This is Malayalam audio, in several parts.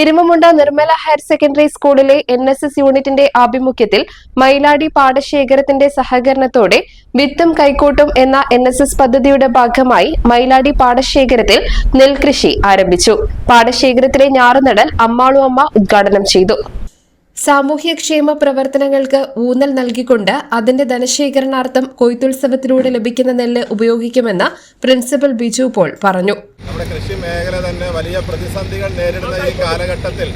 Erumamunda Nirmala higher secondary സ്കൂളിലെ എൻ എസ് എസ് യൂണിറ്റിന്റെ ആഭിമുഖ്യത്തിൽ മയിലാടി പാടശേഖരത്തിന്റെ സഹകരണത്തോടെ വിത്തും കൈക്കോട്ടും എന്ന എൻ എസ് എസ് പദ്ധതിയുടെ ഭാഗമായി മയിലാടി പാടശേഖരത്തിൽ നെൽകൃഷി ആരംഭിച്ചു. പാടശേഖരത്തിലെ ഞാറുനടൽ അമ്മാളു അമ്മ ഉദ്ഘാടനം ചെയ്തു. സാമൂഹ്യക്ഷേമ പ്രവർത്തനങ്ങൾക്ക് ഊന്നൽ നൽകിക്കൊണ്ട് അതിന്റെ ധനശേഖരണാർത്ഥം കൊയ്ത്തുത്സവത്തിലൂടെ ലഭിക്കുന്ന നെല്ല് ഉപയോഗിക്കുമെന്ന് പ്രിൻസിപ്പൽ ബിജു പോൾ പറഞ്ഞു. നമ്മുടെ കൃഷി മേഖല തന്നെ വലിയ പ്രതിസന്ധികൾ നേരിടുന്ന ഈ കാലഘട്ടത്തിൽ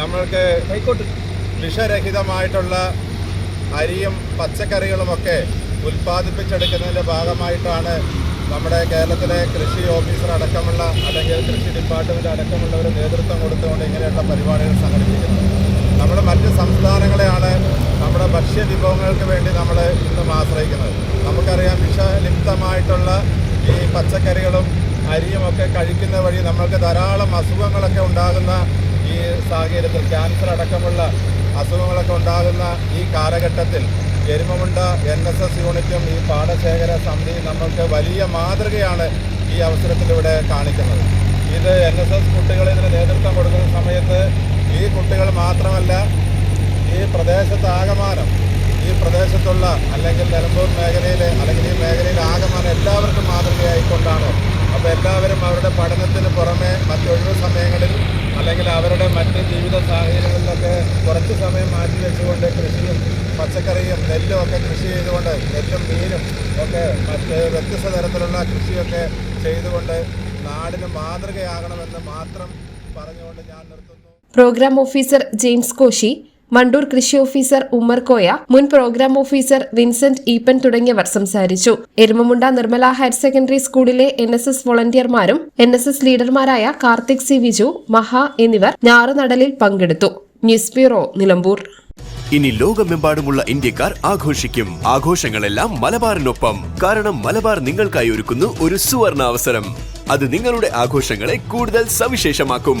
നമ്മൾക്ക് വിഷരഹിതമായിട്ടുള്ള അരിയും പച്ചക്കറികളുമൊക്കെ ഉൽപ്പാദിപ്പിച്ചെടുക്കുന്നതിന്റെ ഭാഗമായിട്ടാണ് നമ്മുടെ കേരളത്തിലെ കൃഷി ഓഫീസർ അടക്കമുള്ള അല്ലെങ്കിൽ കൃഷി ഡിപ്പാർട്ട്മെന്റ് അടക്കമുള്ളവർ നേതൃത്വം കൊടുത്തുകൊണ്ട് ഇങ്ങനെയുള്ള പരിപാടികൾ സംഘടിപ്പിക്കുന്നത്. നമ്മുടെ ഭക്ഷ്യ വിഭവങ്ങൾക്ക് വേണ്ടി നമ്മൾ ഇന്നും ആശ്രയിക്കുന്നത്. നമുക്കറിയാം വിഷലിപ്തമായിട്ടുള്ള ഈ പച്ചക്കറികളും അരിയും ഒക്കെ കഴിക്കുന്ന വഴി നമ്മൾക്ക് ധാരാളം അസുഖങ്ങളൊക്കെ ഉണ്ടാകുന്ന ഈ സാഹചര്യത്തിൽ ക്യാൻസർ അടക്കമുള്ള അസുഖങ്ങളൊക്കെ ഉണ്ടാകുന്ന ഈ കാലഘട്ടത്തിൽ എരുമമുണ്ട എൻ എസ് എസ് യൂണിറ്റും ഈ പാടശേഖര സമിതിയും നമ്മൾക്ക് വലിയ മാതൃകയാണ് ഈ അവസരത്തിലൂടെ കാണിക്കുന്നത്. ഇത് എൻ എസ് എസ് കുട്ടികൾ ഇതിന് നേതൃത്വം കൊടുക്കുന്ന സമയത്ത് ഈ കുട്ടികൾ മാത്രമല്ല ഈ പ്രദേശത്ത് ആകമാനം ഈ പ്രദേശത്തുള്ള അല്ലെങ്കിൽ നിലമ്പൂർ മേഖലയിലെ അല്ലെങ്കിൽ ഈ മേഖലയിൽ ആകമാനം എല്ലാവർക്കും മാതൃകയായിക്കൊണ്ടാണ്. അപ്പോൾ എല്ലാവരും അവരുടെ പഠനത്തിന് പുറമെ മറ്റൊഴിവ് സമയങ്ങളിൽ അല്ലെങ്കിൽ അവരുടെ മറ്റ് ജീവിത സാഹചര്യങ്ങളിലൊക്കെ കുറച്ച് സമയം മാറ്റി വെച്ചുകൊണ്ട് കൃഷിയും പച്ചക്കറിയും നെല്ലും ഒക്കെ കൃഷി ചെയ്തുകൊണ്ട് നെല്ലും മീനും ഒക്കെ മറ്റ് വ്യത്യസ്ത തരത്തിലുള്ള കൃഷിയൊക്കെ ചെയ്തുകൊണ്ട് നാടിന് മാതൃകയാകണമെന്ന് മാത്രം പറഞ്ഞുകൊണ്ട് ഞാൻ നിർത്തുന്നു. Programme officer James Koshy Mandoor കൃഷി ഓഫീസർ ഉമ്മർ കോയ മുൻ പ്രോഗ്രാം ഓഫീസർ വിൻസെന്റ് ഈപ്പൻ തുടങ്ങിയവർ സംസാരിച്ചു. എരുമമുണ്ട നിർമ്മല ഹയർ സെക്കൻഡറി സ്കൂളിലെ എൻ എസ് എസ് വോളണ്ടിയർമാരും എൻ എസ് എസ് ലീഡർമാരായ കാർത്തിക് സി വിജു മഹ എന്നിവർ ഞാറുനടലിൽ പങ്കെടുത്തു. News bureau Nilambur. ഇനി ലോകമെമ്പാടുമുള്ള ഇന്ത്യക്കാർ ആഘോഷിക്കും. ആഘോഷങ്ങളെല്ലാം മലബാറിനൊപ്പം. കാരണം മലബാർ നിങ്ങൾക്കായി ഒരുക്കുന്നു ഒരു സുവർണ അവസരം അത് നിങ്ങളുടെ ആഘോഷങ്ങളെ കൂടുതൽ സവിശേഷമാക്കും.